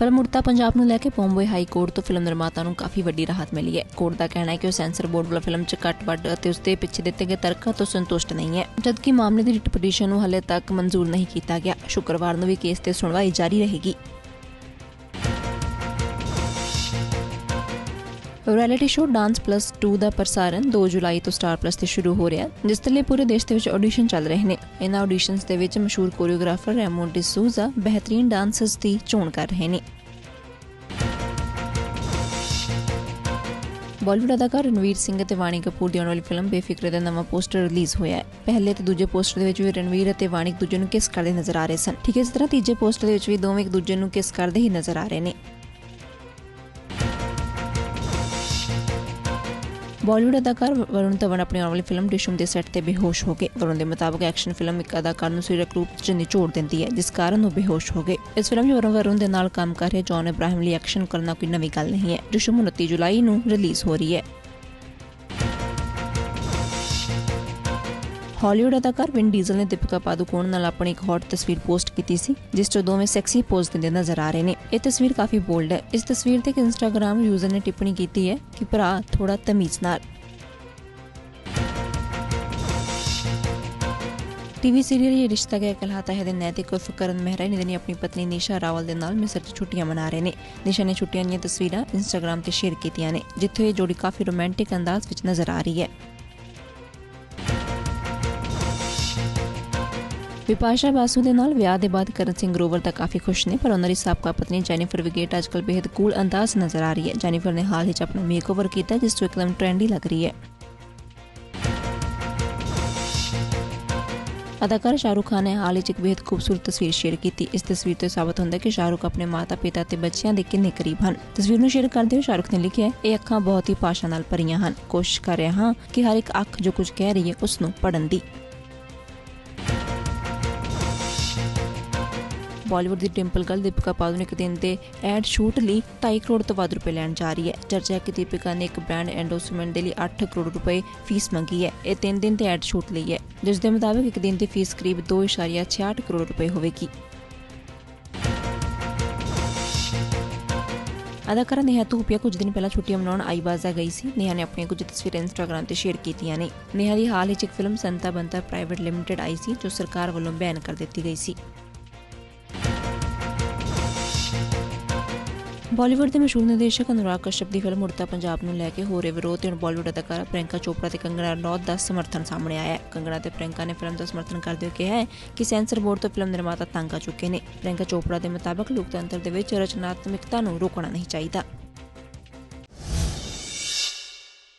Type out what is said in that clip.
Film Udta Punjab ਨੂੰ ਲੈ ਕੇ ਬੰਬਈ ਹਾਈ ਕੋਰਟ ਤੋਂ ਫਿਲਮ ਨਿਰਮਾਤਾ ਨੂੰ ਕਾਫੀ ਵੱਡੀ ਰਾਹਤ ਮਿਲੀ ਹੈ। ਕੋਰਟ ਦਾ ਕਹਿਣਾ ਹੈ ਕਿ ਉਹ ਸੈਂਸਰ ਬੋਰਡ ਵੱਲੋਂ ਫਿਲਮ 'ਚ ਕੱਟ ਵੱਡ ਅਤੇ ਉਸ ਦੇ ਪਿੱਛੇ ਦਿੱਤੇ ਗਏ ਤਰਕਾਂ ਤੋਂ ਸੰਤੁਸ਼ਟ ਨਹੀਂ ਹੈ, ਜਦਕਿ ਮਾਮਲੇ ਦੀ ਰਿਟ ਪਟੀਸ਼ਨ ਨੂੰ ਹਾਲੇ ਤੱਕ ਮਨਜ਼ੂਰ ਨਹੀਂ ਕੀਤਾ ਗਿਆ। ਸ਼ੁੱਕਰਵਾਰ ਨੂੰ ਵੀ ਕੇਸ ਤੇ ਸੁਣਵਾਈ ਜਾਰੀ ਰਹੇਗੀ। ਰਿਐਲਿਟੀ ਸ਼ੋਅ ਡਾਂਸ ਪਲੱਸ 2 ਦਾ ਪ੍ਰਸਾਰਣ 2 ਜੁਲਾਈ ਤੋਂ ਸਟਾਰ ਪਲੱਸ ਤੇ ਸ਼ੁਰੂ ਹੋ ਰਿਹਾ ਹੈ, ਜਿਸ ਦੇ ਪੂਰੇ ਦੇਸ਼ ਦੇ ਵਿੱਚ ਆਡੀਸ਼ਨ ਚੱਲ ਰਹੇ ਨੇ। ਇਹਨਾਂ ਆਡੀਸ਼ਨਸ ਦੇ ਵਿੱਚ ਮਸ਼ਹੂਰ ਕੋਰੀਓਗ੍ਰਾਫਰ ਰੈਮੋ ਡਿਸੂਜ਼ਾ ਬਿਹਤਰੀਨ ਡਾਂਸਰਸ ਦੀ ਚੋਣ ਕਰ ਰਹੇ ਨੇ। ਬਾਲੀਵੁੱਡ ਅਦਾਕਾਰ ਰਣਵੀਰ ਸਿੰਘ ਅਤੇ ਵਾਣੀ ਕਪੂਰ ਦੀ ਆਉਣ ਵਾਲੀ ਫਿਲਮ ਬੇਫਿਕਰੇ ਦਾ ਨਵਾਂ ਪੋਸਟਰ ਰਿਲੀਜ਼ ਹੋਇਆ ਹੈ। ਪਹਿਲੇ ਤੇ ਦੂਜੇ ਪੋਸਟਰ ਦੇ ਵਿੱਚ ਵੀ ਰਣਵੀਰ ਅਤੇ ਵਾਣੀ ਇੱਕ ਦੂਜੇ ਨੂੰ ਕਿਸ ਕਰਦੇ ਨਜ਼ਰ ਆ ਰਹੇ ਸਨ। ਠੀਕ ਇਸ ਤਰ੍ਹਾਂ ਤੀਜੇ ਪੋਸਟਰ ਦੇ ਵਿੱਚ ਵੀ ਦੋਵੇਂ ਇੱਕ ਦੂਜੇ ਨੂੰ ਕਿਸ ਕਰਦੇ ਹੀ ਨਜ਼ਰ ਆ ਰਹੇ ਨੇ। ਬਾਲੀਵੁੱਡ ਅਦਾਕਾਰ ਵਰੁਣ ਧਵਨ ਆਪਣੀ ਆਉਣ ਵਾਲੀ ਫਿਲਮ ਡਿਸ਼ਮ ਦੇ ਸੈੱਟ ਤੇ ਬੇਹੋਸ਼ ਹੋ ਗਏ। ਵਰੁਣ ਦੇ ਮੁਤਾਬਕ ਐਕਸ਼ਨ ਫਿਲਮ ਇੱਕ ਅਦਾਕਾਰ ਨੂੰ ਸਰੀਰਕ ਰੂਪ 'ਚ ਨਿਚੋੜ ਦਿੰਦੀ ਹੈ, ਜਿਸ ਕਾਰਨ ਉਹ ਬੇਹੋਸ਼ ਹੋ ਗਏ। ਇਸ ਫਿਲਮ 'ਚ ਵਰੁਣ ਵਰੁਣ ਦੇ ਨਾਲ ਕੰਮ ਕਰ ਰਹੇ ਜੌਨ ਇਬਰਾਹਿਮ ਲਈ ਐਕਸ਼ਨ ਕਰਨਾ ਕੋਈ ਨਵੀਂ ਗੱਲ ਨਹੀਂ ਹੈ। ਡਿਸ਼ਮ 29 ਜੁਲਾਈ ਨੂੰ ਰਿਲੀਜ਼ ਹੋ ਰਹੀ ਹੈ। ਹਾਲੀਵੁੱਡ ਅਦਾਕਾਰ ਵਿਨ ਡੀਜ਼ਲ ਨੇ ਦੀਪਿਕਾ ਪਾਦੂਕੋਣ ਨਾਲ ਆਪਣੀ ਇੱਕ ਹੌਟ ਤਸਵੀਰ ਪੋਸਟ ਕੀਤੀ ਸੀ, ਜਿਸ 'ਚ ਦੋਵੇਂ ਸੈਕਸੀ ਪੋਜ਼ ਦਿੰਦੇ ਨਜ਼ਰ ਆ ਰਹੇ ਨੇ। ਇਹ ਤਸਵੀਰ ਕਾਫੀ ਬੋਲਡ ਹੈ। ਇਸ ਤਸਵੀਰ ਤੇ ਇੱਕ ਇੰਸਟਾਗ੍ਰam ਯੂਜ਼ਰ ਨੇ ਟਿੱਪਣੀ ਕੀਤੀ ਹੈ ਕਿ ਭਰਾ ਥੋੜਾ ਤਮੀਜ਼ ਨਾਲ। ਟੀਵੀ ਸੀਰੀਅਲ ਇਹ ਰਿਸ਼ਤਾ ਗਿਆ ਕਹਿਲਾਤਾ ਹੈ ਦੇ ਨੈਤਿਕ ਉਰਫ ਮਹਿਰਾ ਨੇ ਦਿਨੀ ਆਪਣੀ ਪਤਨੀ ਨਿਸ਼ਾ ਰਾਵਲ ਦੇ ਨਾਲ ਮਿਸਰ 'ਚ ਛੁੱਟੀਆਂ ਮਨਾ ਰਹੇ ਨੇ। ਨਿਸ਼ਾ ਨੇ ਛੁੱਟੀਆਂ ਦੀਆਂ ਤਸਵੀਰਾਂ ਇੰਸਟਾਗ੍ਰam ਤੇ ਸ਼ੇਅਰ ਕੀਤੀਆਂ ਨੇ, ਜਿੱਥੇ ਇਹ ਜੋੜੀ ਕਾਫੀ ਰੋਮਾਂਟਿਕ ਅੰਦਾਜ਼ ਵਿੱਚ ਨਜ਼ਰ ਆ ਰਹੀ ਹੈ। ਵਿਪਾਸ਼ਾ ਬਾਸੂ ਦੇ ਨਾਲ ਵਿਆਹ ਦੇ ਬਾਅਦ ਕਰਨ ਸਿੰਘ ਗਰੋਵਰ ਤਾਂ ਕਾਫੀ ਖੁਸ਼ ਨੇ, ਪਰ ਉਹਨਾਂ ਦੀ ਸਾਬਕਾ ਪਤਨੀ ਜੈਨੀਫਰ ਵਿਗੇਟ ਅੱਜਕੱਲ ਬੇहद ਕੂਲ ਅੰਦਾਜ਼ ਨਜ਼ਰ ਆ ਰਹੀ ਹੈ। ਜੈਨੀਫਰ ਨੇ ਹਾਲ ਹੀ 'ਚ ਆਪਣਾ ਮੇਕਓਵਰ ਕੀਤਾ, ਜਿਸ ਤੋਂ ਇੱਕਦਮ ਟ੍ਰੈਂਡੀ ਲੱਗ ਰਹੀ ਹੈ। ਅਦਾਕਾਰ ਸ਼ਾਹਰੁਖ ਖਾਨ ਨੇ ਹਾਲ ਹੀ 'ਚ ਇੱਕ ਬੇहद ਖੂਬਸੂਰਤ ਤਸਵੀਰ ਸ਼ੇਅਰ ਕੀਤੀ। ਇਸ ਤਸਵੀਰ ਤੋਂ ਸਾਬਤ ਹੁੰਦਾ ਹੈ ਕਿ ਸ਼ਾਹਰੁਖ ਆਪਣੇ ਮਾਤਾ-ਪਿਤਾ ਤੇ ਬੱਚਿਆਂ ਦੇ ਕਿੰਨੇ ਕਰੀਬ ਹਨ। ਤਸਵੀਰ ਨੂੰ ਸ਼ੇਅਰ ਕਰਦੇ ਹੋਏ ਸ਼ਾਹਰੁਖ ਨੇ ਲਿਖਿਆ ਇਹ ਅੱਖਾਂ ਬਹੁਤ ਹੀ ਪਾਸ਼ਾ ਨਾਲ ਭਰੀਆਂ ਹਨ। ਕੋਸ਼ਿਸ਼ ਕਰ ਰਿਹਾ ਹਾਂ ਕਿ ਹਰ ਇੱਕ ਅੱਖ ਜੋ ਕੁਝ ਕਹਿ ਰਹੀ ਹੈ ਉਸ ਨੂੰ ਪੜਨ ਦੀ। ਬਾਲੀਵੁੱਡ ਦੀ ਟਿੰਪਲ ਗਰਲ ਦੀਪਿਕਾ ਪਾਦੂਕੋਣ ਇੱਕ ਦਿਨ ਦੇ ਐਡ ਸ਼ੂਟ ਲਈ 2.5 ਕਰੋੜ ਤੋਂ ਵੱਧ ਰੁਪਏ ਲੈਣ ਜਾ ਰਹੀ ਹੈ। ਚਰਚਾ ਹੈ ਕਿ ਦੀਪਿਕਾ ਨੇ ਇੱਕ ਬ੍ਰਾਂਡ ਐਂਡੋਸਮੈਂਟ ਦੇ ਲਈ 8 ਕਰੋੜ ਰੁਪਏ ਫੀਸ ਮੰਗੀ ਹੈ। ਇਹ 3 ਦਿਨ ਦੇ ਐਡ ਸ਼ੂਟ ਲਈ ਹੈ। ਜਿਸ ਦੇ ਮੁਤਾਬਕ ਇੱਕ ਦਿਨ ਦੀ ਫੀਸ ਕਰੀਬ 2.66 ਕਰੋੜ ਰੁਪਏ ਹੋਵੇਗੀ। ਅਦਾਕਾਰਾ ਨੇਹਾ ਧੂਪੀਆ ਕੁਝ ਦਿਨ ਪਹਿਲਾਂ ਛੁੱਟੀਆਂ ਮਨਾਉਣ ਆਈਬਾਜ਼ਾ ਗਈ ਸੀ। ਨੇਹਾ ਨੇ ਆਪਣੀਆਂ ਕੁਝ ਤਸਵੀਰਾਂ ਇੰਸਟਾਗ੍ਰam ਤੇ ਸ਼ੇਅਰ ਕੀਤੀਆਂ ਨੇ। ਨੇਹਾ ਦੀ ਹਾਲ ਹੀ 'ਚ ਇੱਕ film Santa Banta private limited ਆਈ ਸੀ, ਜੋ ਸਰਕਾਰ ਵੱਲੋਂ ਬੈਨ ਕਰ ਦਿੱਤੀ ਗਈ ਸੀ। ਬਾਲੀਵੁੱਡ ਦੇ ਮਸ਼ਹੂਰ ਨਿਰਦੇਸ਼ਕ ਅਨੁਰਾਗ ਕਸ਼ਯਪ ਦੀ ਫਿਲਮ ਉੜਤਾ ਪੰਜਾਬ ਨੂੰ ਲੈ ਕੇ ਹੋ ਰਹੇ ਵਿਰੋਧ ਤੇ ਹੁਣ ਬਾਲੀਵੁੱਡ ਅਦਾਕਾਰਾ ਪ੍ਰਿਯੰਕਾ ਚੋਪੜਾ ਤੇ ਕੰਗਣਾ ਰਣੌਤ ਦਾ ਸਮਰਥਨ ਸਾਹਮਣੇ ਆਇਆ ਹੈ। ਕੰਗਨਾ ਤੇ ਪ੍ਰਿਯੰਕਾ ਨੇ ਫਿਲਮ ਦਾ ਸਮਰਥਨ ਕਰਦੇ ਹੋਏ ਕਿਹਾ ਹੈ ਕਿ ਸੈਂਸਰ ਬੋਰਡ ਤੋਂ ਫਿਲਮ ਨਿਰਮਾਤਾ ਤੰਗ ਆ ਚੁੱਕੇ ਨੇ। ਪ੍ਰਿਯੰਕਾ ਚੋਪੜਾ ਦੇ ਮੁਤਾਬਕ ਲੋਕਤੰਤਰ ਦੇ ਵਿੱਚ ਰਚਨਾਤਮਕਤਾ ਨੂੰ ਰੋਕਣਾ ਨਹੀਂ ਚਾਹੀਦਾ।